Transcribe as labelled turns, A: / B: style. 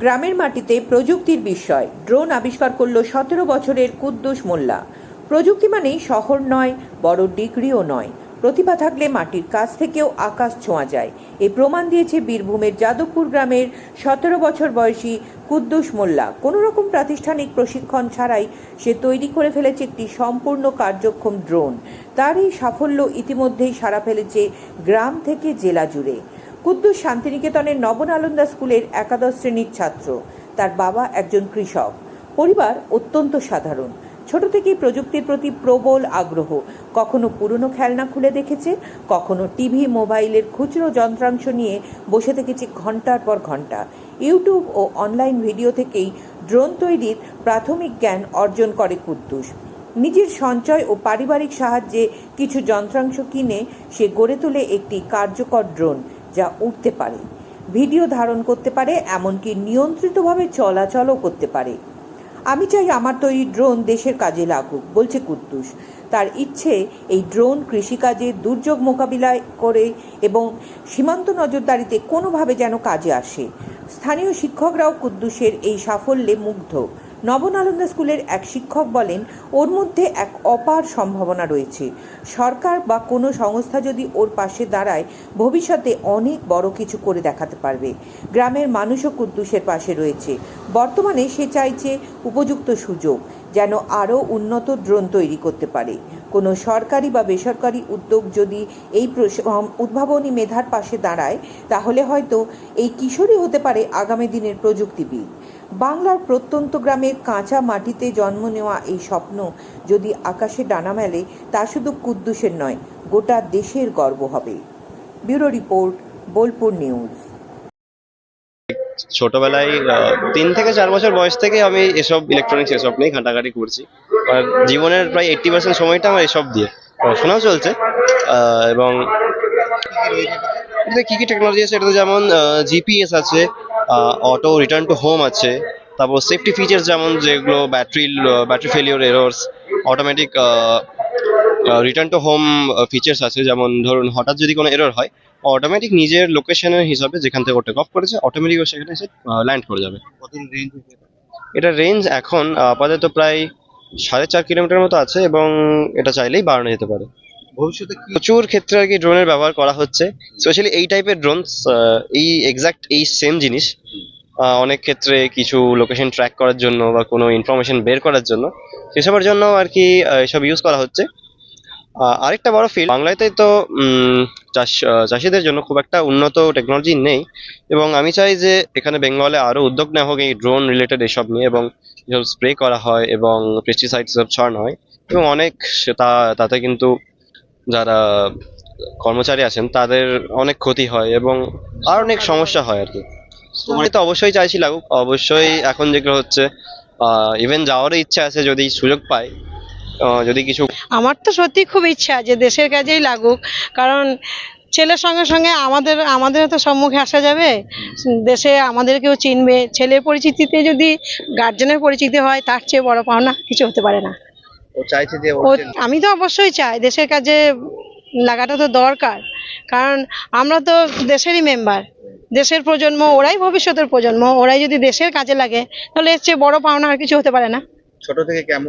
A: গ্রামের মাটিতে প্রযুক্তির বিস্ময় ড্রোন আবিষ্কার করল সতেরো বছরের কুদ্দুস মোল্লা। প্রযুক্তি মানেই শহর নয়, বড় ডিগ্রিও নয়। প্রতিভা থাকলে মাটির কাছ থেকেও আকাশ ছোঁয়া যায়। এই প্রমাণ দিয়েছে বীরভূমের যাদবপুর গ্রামের সতেরো বছর বয়সী কুদ্দুস মোল্লা। কোনো রকম প্রাতিষ্ঠানিক প্রশিক্ষণ ছাড়াই সে তৈরি করে ফেলেছে একটি সম্পূর্ণ কার্যক্ষম ড্রোন। তার এই সাফল্য ইতিমধ্যেই সাড়া ফেলেছে গ্রাম থেকে জেলা জুড়ে। কুদ্দুস শান্তিনিকেতনের নবনালন্দা স্কুলের একাদশ শ্রেণির ছাত্র। তার বাবা একজন কৃষক। পরিবার অত্যন্ত সাধারণ। ছোট থেকেই প্রযুক্তির প্রতি প্রবল আগ্রহ। কখনো পুরনো খেলনা খুলে দেখেছে, কখনো টিভি, মোবাইলের খুচরো যন্ত্রাংশ নিয়ে বসে থেকেছে ঘণ্টার পর ঘণ্টা। ইউটিউব ও অনলাইন ভিডিও থেকেই ড্রোন তৈরির প্রাথমিক জ্ঞান অর্জন করে কুদ্দুস। নিজের সঞ্চয় ও পারিবারিক সাহায্যে কিছু যন্ত্রাংশ কিনে সে গড়ে তোলে একটি কার্যকর ড্রোন। যা উঠতে পারে। ভিডিও ধারণ করতে পারে, এমনকি নিয়ন্ত্রিতভাবে চলাচলও করতে পারে। আমি চাই আমার তৈরি ড্রোন দেশের কাজে লাগুক, বলছে কুদ্দুস। তার ইচ্ছে এই ড্রোন কৃষিকাজে দুর্যোগ মোকাবিলায় করে এবং সীমান্ত নজরদারিতে কোনোভাবে যেন কাজে আসে। স্থানীয় শিক্ষকরাও কুদ্দুসের এই সাফল্যে মুগ্ধ। নবনালন্দা স্কুলের এক শিক্ষক বলেন, ওর মধ্যে এক অপার সম্ভাবনা রয়েছে। সরকার বা কোনো সংস্থা যদি ওর পাশে দাঁড়ায়, ভবিষ্যতে অনেক বড় কিছু করে দেখাতে পারবে। গ্রামের মানুষও কুদ্দুসের পাশে রয়েছে। বর্তমানে সে চাইছে উপযুক্ত সুযোগ, যেন আরও উন্নত ড্রোন তৈরি করতে পারে। কোনো সরকারি বা বেসরকারি উদ্যোগ যদি এই উদ্ভাবনী মেধার পাশে দাঁড়ায়, তাহলে হয়তো এই কিশোরী হতে পারে আগামী দিনের প্রযুক্তিবিদ। বাংলার প্রত্যন্ত গ্রামের কাঁচা মাটিতে জন্ম নেওয়া এই স্বপ্ন যদি আকাশে ডানা মেলে, তা শুধু কুদ্দুসের নয়, গোটা দেশের গর্ব হবে। Bureau report, Bolpur news.
B: ছোটবেলায় তিন থেকে চার বছর বয়স থেকে আমি এসব ইলেকট্রনিক্স এসব নিয়ে ঘাটাঘাটি করছি। আর জীবনের প্রায় এইট্টি পার্সেন্ট সময়টা আমার এসব দিয়ে পড়াশোনাও চলছে। এবং কি কি টেকনোলজি আছে? এটাতে যেমন জিপিএস আছে অটো রিটার্ন টু হোম আছে। তারপর সেফটি ফিচার্স যেমন যেগুলো battery battery failure errors automatic return to home features আছে। যেমন ধরুন হঠাৎ যদি কোনো এরর হয় অটোমেটিক নিজের লোকেশনের হিসাবে যেখান থেকে টেক অফ করেছে অটোমেটিক সেখানে এসে ল্যান্ড করে যাবে। এটা রেঞ্জ এখন আপাতত প্রায় সাড়ে চার কিলোমিটার মতো আছে এবং এটা চাইলেই বাড়ানো যেতে পারে।
C: ভবিষ্যতে
B: প্রচুর ক্ষেত্রে আর কি ড্রোনের ব্যবহার করা হচ্ছে। স্পেশালি এই টাইপের ড্রোনস এই এক্সাক্ট এই সেম জিনিস অনেক ক্ষেত্রে কিছু লোকেশন ট্র্যাক করার জন্য বা কোনো ইনফরমেশন বের করার জন্য। সেসবের জন্য আর কি এসব ইউজ করা হচ্ছে। আরেকটা বড় ফিল্ড বাংলাতে তো চাষ চাষিদের জন্য খুব একটা উন্নত টেকনোলজি নেই। এবং আমি চাই যে এখানে বেঙ্গলে আরও উদ্যোগ নেওয়া হোক এই ড্রোন রিলেটেড এসব নিয়ে এবং স্প্রে করা হয় এবং পেস্টিসাইড সব ছড়ানো হয়। এবং অনেক তা, তাতে কিন্তু যারা কর্মচারী আছেন তাদের অনেক ক্ষতি হয় এবং আর অনেক সমস্যা হয় আর কি। তোমার তো অবশ্যই চাইছি লাগুক। অবশ্যই এখন যেগুলো হচ্ছে ইভেন যাওয়ারও ইচ্ছা আছে যদি সুযোগ পাই যদি কিছু
D: আমার তো সত্যি খুব ইচ্ছা যে দেশের কাজেই লাগুক কারণ ছেলের সঙ্গে সঙ্গে আমাদের আমাদের তো সম্মুখে আসা যাবে। দেশে আমাদেরকেও চিনবে ছেলের পরিচিতিতে যদি গার্জেনের পরিচিতি হয় তার চেয়ে বড় পাওনা কিছু হতে পারে না।
C: ও চাইছে যে
D: ও আমি তো অবশ্যই চাই দেশের কাজে লাগাটা তো দরকার। কারণ আমরা তো দেশেরই মেম্বার দেশের প্রজন্ম ওরাই ভবিষ্যতের প্রজন্ম। ওরাই যদি দেশের কাজে লাগে তাহলে এর চেয়ে বড় পাওনা আর কিছু হতে পারে না।
C: ছোট থেকে কেমন